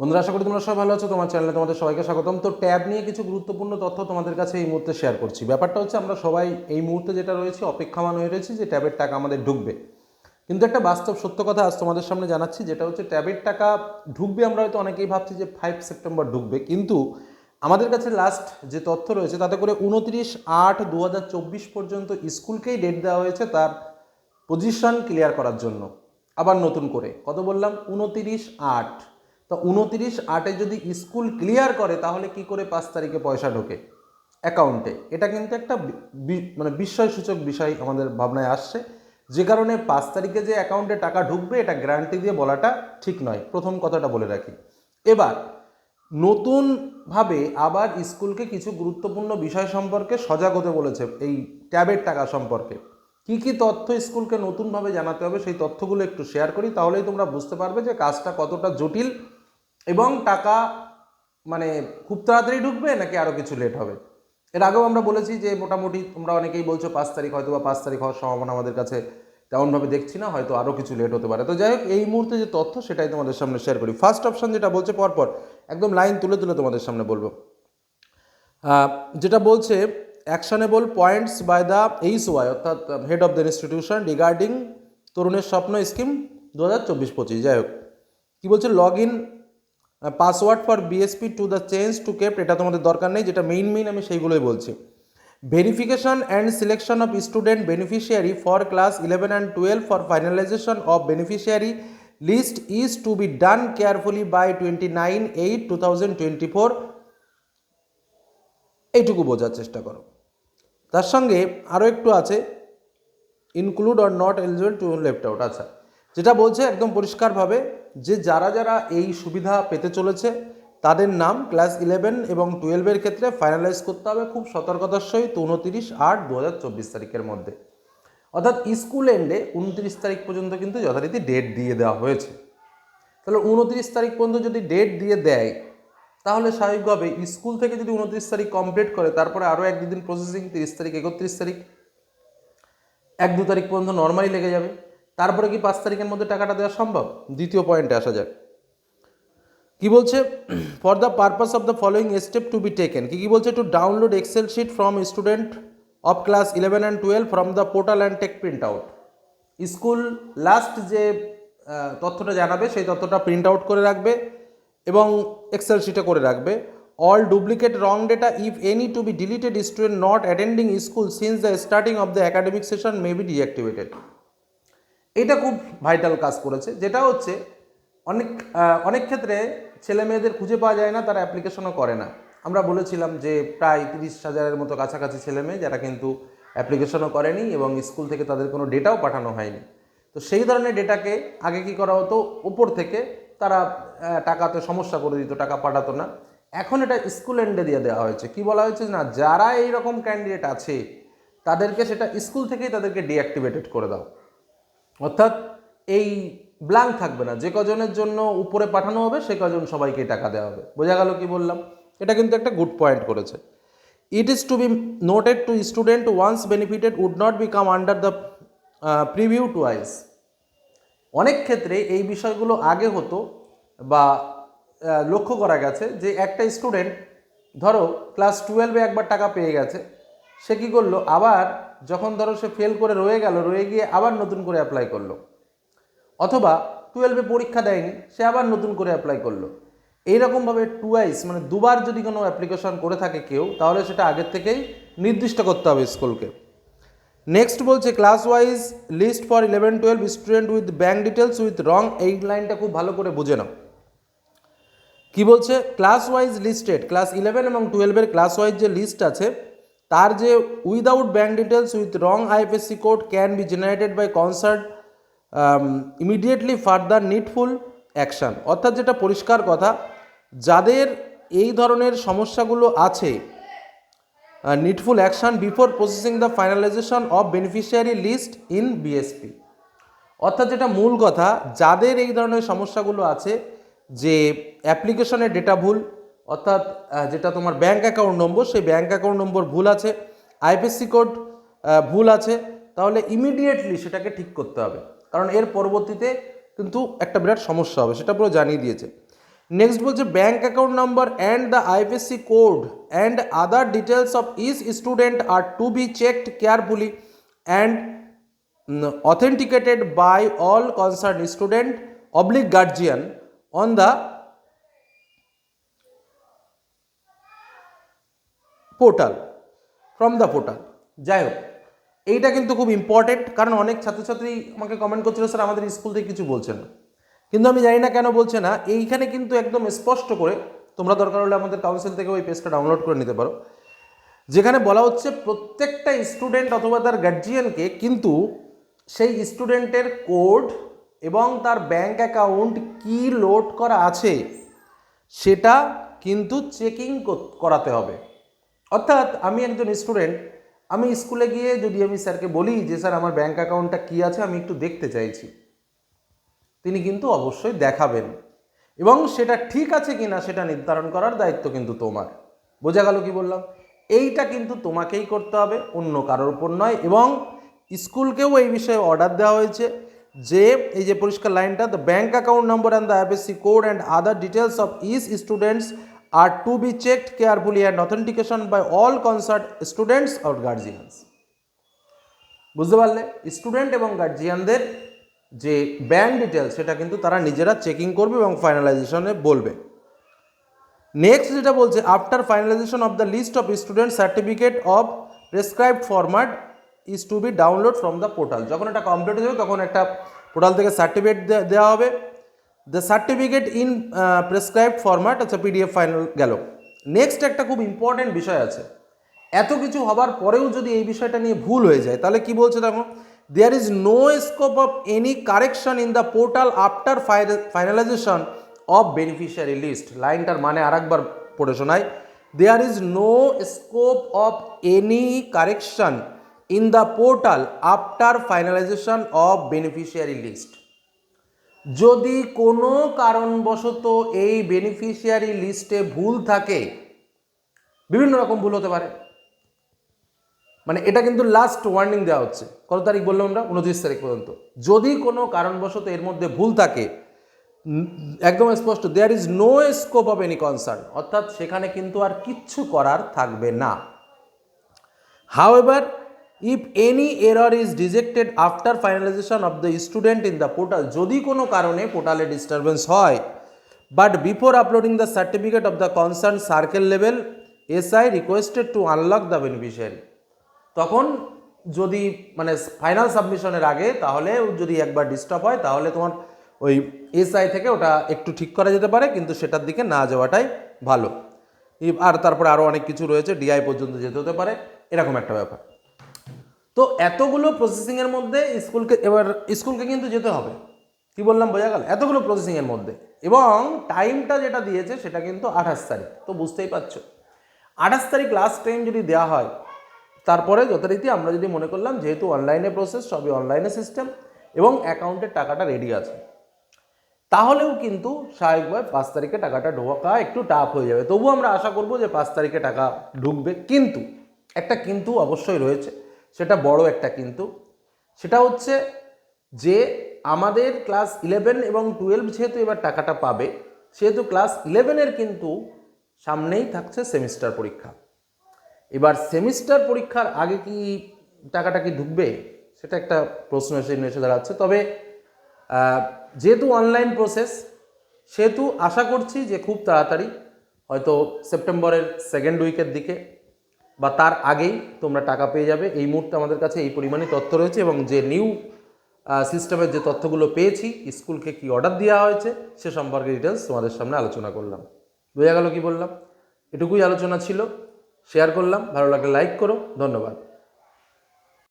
বন্ধুরা, আশা করি তোমরা সবাই ভালো আছো। তোমার চ্যানেলে তোমাদের সবাইকে স্বাগতম। তো ট্যাব নিয়ে কিছু গুরুত্বপূর্ণ তথ্য তোমাদের কাছে এই মুহূর্তে শেয়ার করছি। ব্যাপারটা হচ্ছে, আমরা সবাই এই মুহূর্তে যেটা রয়েছে, অপেক্ষামান হয়ে রয়েছে যে ট্যাবের টাকা আমাদের ঢুকবে। কিন্তু একটা বাস্তব সত্য কথা আজ তোমাদের সামনে জানাচ্ছি, যেটা হচ্ছে ট্যাবের টাকা ঢুকবে, আমরা হয়তো অনেকেই ভাবছি যে ফাইভ সেপ্টেম্বর ঢুকবে। কিন্তু আমাদের কাছে লাস্ট যে তথ্য রয়েছে, তাতে করে উনত্রিশ আট দু পর্যন্ত স্কুলকেই ডেট দেওয়া হয়েছে তার পজিশন ক্লিয়ার করার জন্য। আবার নতুন করে, কত বললাম? উনতিরিশ আট। তো উনতিরিশ আটে যদি স্কুল ক্লিয়ার করে, তাহলে কি করে পাঁচ তারিখে পয়সা ঢোকে? অ্যাকাউন্টে। এটা কিন্তু একটা মানে বিস্ময়সূচক বিষয় আমাদের ভাবনায় আসছে। যে কারণে পাঁচ তারিখে যে অ্যাকাউন্টে টাকা ঢুকবে, এটা গ্যারান্টি দিয়ে বলাটা ঠিক নয়। প্রথম কথাটা বলে রাখি। এবার, নতুনভাবে আবার স্কুলকে কিছু গুরুত্বপূর্ণ বিষয় সম্পর্কে সজাগ হতে বলেছে এই ট্যাবের টাকা সম্পর্কে। কি কি তথ্য স্কুলকে নতুনভাবে জানাতে হবে, সেই তথ্যগুলো একটু শেয়ার করি, তাহলেই তোমরা বুঝতে পারবে যে কাজটা কতটা জটিল এবং টাকা মানে খুব তাড়াতাড়ি ঢুকবে নাকি আরও কিছু লেট হবে? এর আগেও আমরা বলেছি যে মোটামুটি তোমরা অনেকেই বলছো পাঁচ তারিখ হয়তো বা পাঁচ তারিখ হওয়ার সম্ভাবনা আমাদের কাছে তেমনভাবে দেখছি না, হয়তো আরও কিছু লেট হতে পারে। তো যাই হোক, এই মুহূর্তে যে তথ্য সেটাই তোমাদের সামনে শেয়ার করি। ফার্স্ট অপশান যেটা বলছে পরপর, একদম লাইন তুলে তুলে তোমাদের সামনে বলব। যেটা বলছে actionable points by the H Y অর্থাৎ head of the institution regarding তরুণের স্বপ্ন স্কিম দু হাজার চব্বিশ পঁচিশ। যাই হোক, কী বলছে? Log in password for BSP to the change to keep এটা তোমাদের দরকার নেই, যেটা মেইন মেইন আমি সেইগুলোই বলছি। Verification and selection of student beneficiary for class eleven and twelve for finalisation of beneficiary list is to be done carefully by twenty nine eight two thousand twenty four এইটুকু বোঝার চেষ্টা করো। তার সঙ্গে আরও একটু আছে include or not eligible to left out আচ্ছা। যেটা বলছে একদম পরিষ্কারভাবে যে যারা যারা এই সুবিধা পেতে চলেছে, তাদের নাম ক্লাস ইলেভেন এবং টুয়েলভের ক্ষেত্রে ফাইনালাইজ করতে হবে খুব সতর্কতার সহিত উনতিরিশ আট দু তারিখের মধ্যে। অর্থাৎ স্কুল এন্ডে উনত্রিশ তারিখ পর্যন্ত কিন্তু যথারীতি ডেট দিয়ে দেওয়া হয়েছে। তাহলে উনত্রিশ তারিখ পর্যন্ত যদি ডেট দিয়ে দেয়, তাহলে স্বাভাবিকভাবে স্কুল থেকে যদি উনত্রিশ তারিখ কমপ্লিট করে, তারপরে আরও এক দুদিন প্রসেসিং তিরিশ তারিখ, একত্রিশ তারিখ, এক দু তারিখ পর্যন্ত নর্মালি লেগে যাবে। তারপরে কি পাঁচ তারিখের মধ্যে টাকাটা দেওয়া সম্ভব? দ্বিতীয় পয়েন্টে আসা যাক। কি বলছে? For the purpose of the following step to be taken কি কি বলছে? To download Excel sheet from student of class eleven and twelve from the portal and take print out school last যে তথ্যটা জানাবে, সেই তথ্যটা প্রিন্ট আউট করে রাখবে এবং এক্সেল শিটে করে রাখবে। All duplicate wrong data if any to be deleted student not attending school since the starting of the academic session may be deactivated এটা খুব ভাইটাল কাজ করেছে। যেটা হচ্ছে, অনেক অনেক ক্ষেত্রে ছেলে মেয়েদের খুঁজে পাওয়া যায় না, তারা অ্যাপ্লিকেশনও করে না। আমরা বলেছিলাম যে প্রায় তিরিশ হাজারের মতো কাছাকাছি ছেলে মেয়ে যারা কিন্তু অ্যাপ্লিকেশনও করেনি এবং স্কুল থেকে তাদের কোনো ডেটাও পাঠানো হয়নি। তো সেই ধরনের ডেটাকে আগে কি করা হতো? ওপর থেকে তারা টাকাতে সমস্যা করে দিত, টাকা পাঠাতো না। এখন এটা স্কুল এন্ডে দিয়ে দেওয়া হয়েছে। কি বলা হয়েছে না? যারা এই রকম ক্যান্ডিডেট আছে, তাদেরকে সেটা স্কুল থেকেই তাদেরকে ডিঅ্যাক্টিভেটেড করে দাও। অর্থাৎ এই ব্ল্যাঙ্ক থাকবে না, যে কজনের জন্য উপরে পাঠানো হবে, সে কজন সবাইকে টাকা দেওয়া হবে। বোঝা গেল কি বললাম? এটা কিন্তু একটা গুড পয়েন্ট করেছে। It is to be noted to student once benefited would not become under the preview twice অনেক ক্ষেত্রে এই বিষয়গুলো আগে হতো বা লক্ষ্য করা গেছে যে একটা স্টুডেন্ট ধরো ক্লাস টুয়েলভে একবার টাকা পেয়ে গেছে সে কী করল? আবার যখন ধরো সে ফেল করে রয়ে গেল, রয়ে গিয়ে আবার নতুন করে অ্যাপ্লাই করল। অথবা টুয়েলভে পরীক্ষা দেয়নি, সে আবার নতুন করে অ্যাপ্লাই করল। এইরকমভাবে টুয়াইস মানে দুবার যদি কোনো অ্যাপ্লিকেশন করে থাকে কেউ, তাহলে সেটা আগের থেকেই নির্দিষ্ট করতে হবে স্কুলকে। নেক্সট বলছে class wise list for eleven twelve student with bank details with wrong এই লাইনটা খুব ভালো করে বুঝে নাও। কি বলছে? Class wise listed class eleven এবং টুয়েলভের ক্লাস ওয়াইজ যে লিস্ট আছে তার যে without bank details with wrong IFSC code can be generated by concert immediately further needful action অর্থাৎ যেটা পরিষ্কার কথা, যাদের এই ধরনের সমস্যাগুলো আছে needful action before processing the finalisation of beneficiary list in BSP অর্থাৎ যেটা মূল কথা, যাদের এই ধরনের সমস্যাগুলো আছে, যে অ্যাপ্লিকেশনের ডেটা ভুল অর্থাৎ যেটা তোমার ব্যাঙ্ক অ্যাকাউন্ট নম্বর সেই ব্যাঙ্ক অ্যাকাউন্ট নম্বর ভুল আছে আইপিএসসি কোড ভুল আছে, তাহলে ইমিডিয়েটলি সেটাকে ঠিক করতে হবে। কারণ এর পরবর্তীতে কিন্তু একটা বিরাট সমস্যা হবে, সেটা পুরো জানিয়ে দিয়েছে। নেক্সট বলছে bank account number and the IFSC code and other details of each student are to be checked carefully and authenticated by all concern student oblique guardian on the portal from the portal যাই হোক, এইটা কিন্তু খুব important কারণ অনেক ছাত্রছাত্রী আমাকে comment করছিল, স্যার, আমাদের স্কুল থেকে কিছু বলছে না। কিন্তু আমি জানি না কেন বলছে না, এইখানে কিন্তু একদম স্পষ্ট করে তোমরা দরকার হলে আমাদের কাউন্সিল থেকে ওই পেজটা ডাউনলোড করে নিতে পারো। যেখানে বলা হচ্ছে প্রত্যেকটা স্টুডেন্ট অথবা তার গার্জিয়ানকে কিন্তু সেই স্টুডেন্টের কোড এবং তার ব্যাংক অ্যাকাউন্ট কি লোড করা আছে, সেটা কিন্তু চেকিং করাতে হবে। অর্থাৎ আমি একজন স্টুডেন্ট, আমি স্কুলে গিয়ে যদি আমি স্যারকে বলি যে, স্যার, আমার ব্যাঙ্ক অ্যাকাউন্টটা কী আছে? আমি একটু দেখতে চাইছি। তিনি কিন্তু অবশ্যই দেখাবেন। এবং সেটা ঠিক আছে কি না সেটা নির্ধারণ করার দায়িত্ব কিন্তু তোমার। বোঝা গেল কি বললাম? এইটা কিন্তু তোমাকেই করতে হবে, অন্য কারোর উপর নয়। এবং স্কুলকেও এই বিষয়ে অর্ডার দেওয়া হয়েছে যে, এই যে পরিষ্কার লাইনটা the bank account number and the IFSC code and other details of each students are to be checked carefully and authentication by all concert students or guardians বুঝতে পারলে? স্টুডেন্ট এবং গার্জিয়ানদের যে ব্যাংক ডিটেলস সেটা কিন্তু তারা নিজেরা চেকিং করবে এবং ফাইনালাইজেশনে বলবে। নেক্সট যেটা বলছে after finalisation of the list of student certificate of prescribed format is to be download from the portal যখন এটা কমপ্লিট হয়ে যাবে, তখন একটা পোর্টাল থেকে সার্টিফিকেট দেওয়া হবে। The certificate in prescribed format আচ্ছা পিডিএফ ফাইনাল গেল। নেক্সট একটা খুব ইম্পর্টেন্ট বিষয় আছে। এত কিছু হবার পরেও যদি এই বিষয়টা নিয়ে ভুল হয়ে যায়, তাহলে কি বলছে দেখো? There is no scope of any correction in the portal after finalisation of beneficiary list লাইনটার মানে আরেকবার পড়ে শোনাই। There is no scope of any correction in the portal after finalisation of beneficiary list যদি কোনো কারণবশত এই বেনিফিশিয়ারি লিস্টে ভুল থাকে বিভিন্ন রকম ভুল হতে পারে। মানে এটা কিন্তু লাস্ট ওয়ার্নিং দেওয়া হচ্ছে। কত তারিখ বললাম আমরা? উনত্রিশ তারিখ পর্যন্ত। যদি কোনো কারণবশত এর মধ্যে ভুল থাকে একদম স্পষ্ট there is no scope of any concern অর্থাৎ সেখানে কিন্তু আর কিচ্ছু করার থাকবে না। However, if any error is detected after finalization of the student in the portal, যদি কোনো কারণে পোর্টালে ডিস্টারবেন্স হয় but before uploading the certificate of the concern circle level SI requested to unlock the beneficiary তখন যদি মানে final সাবমিশনের আগে তাহলে যদি একবার ডিস্টার্ব হয় তাহলে তোমার ওই এসআই থেকে ওটা একটু ঠিক করা যেতে পারে কিন্তু সেটার দিকে না যাওয়াটাই ভালো। আর তারপরে আরও অনেক কিছু রয়েছে ডিআই পর্যন্ত যেতে হতে পারে এরকম একটা ব্যাপার। তো এতগুলো প্রসেসিংয়ের মধ্যে স্কুলকে, এবার স্কুলকে কিন্তু যেতে হবে। কি বললাম, বোঝা গেল? এতগুলো প্রসেসিংয়ের মধ্যে। এবং টাইমটা যেটা দিয়েছে, সেটা কিন্তু আঠাশ তারিখ। তো বুঝতেই পারছ। আঠাশ তারিখ লাস্ট টাইম যদি দেওয়া হয়, তারপরে যথারীতি আমরা যদি মনে করলাম, যেহেতু অনলাইনে প্রসেস সবই অনলাইনে সিস্টেম এবং অ্যাকাউন্টের টাকাটা রেডি আছে। তাহলেও কিন্তু স্বাভাবিকভাবে পাঁচ তারিখে টাকাটা ঢোকা একটু টাফ হয়ে যাবে। তবুও আমরা আশা করব যে পাঁচ তারিখে টাকা ঢুকবে। কিন্তু, একটা কিন্তু অবশ্যই রয়েছে। সেটা বড় একটা কিন্তু। সেটা হচ্ছে যে আমাদের ক্লাস ইলেভেন এবং টুয়েলভ যেহেতু এবার টাকাটা পাবে, সেহেতু ক্লাস ইলেভেনের কিন্তু সামনেই থাকছে সেমিস্টার পরীক্ষা। এবার সেমিস্টার পরীক্ষার আগে কি টাকাটা কি ঢুকবে, সেটা একটা প্রশ্ন এসে এসে দাঁড়াচ্ছে। তবে যেহেতু অনলাইন প্রসেস সেহেতু আশা করছি যে খুব তাড়াতাড়ি, হয়তো সেপ্টেম্বরের সেকেন্ড উইকের দিকে বা তার আগেই তোমরা টাকা পেয়ে যাবে। এই মুহূর্তে আমাদের কাছে এই পরিমাণে তথ্য রয়েছে এবং যে নিউ সিস্টেমের যে তথ্যগুলো পেয়েছি, স্কুলকে কি অর্ডার দেওয়া হয়েছে, সে সম্পর্কে ডিটেলস তোমাদের সামনে আলোচনা করলাম। বোঝা গেল কি বললাম? এটুকুই আলোচনা ছিল। শেয়ার করলাম। ভালো লাগলে লাইক করো। ধন্যবাদ।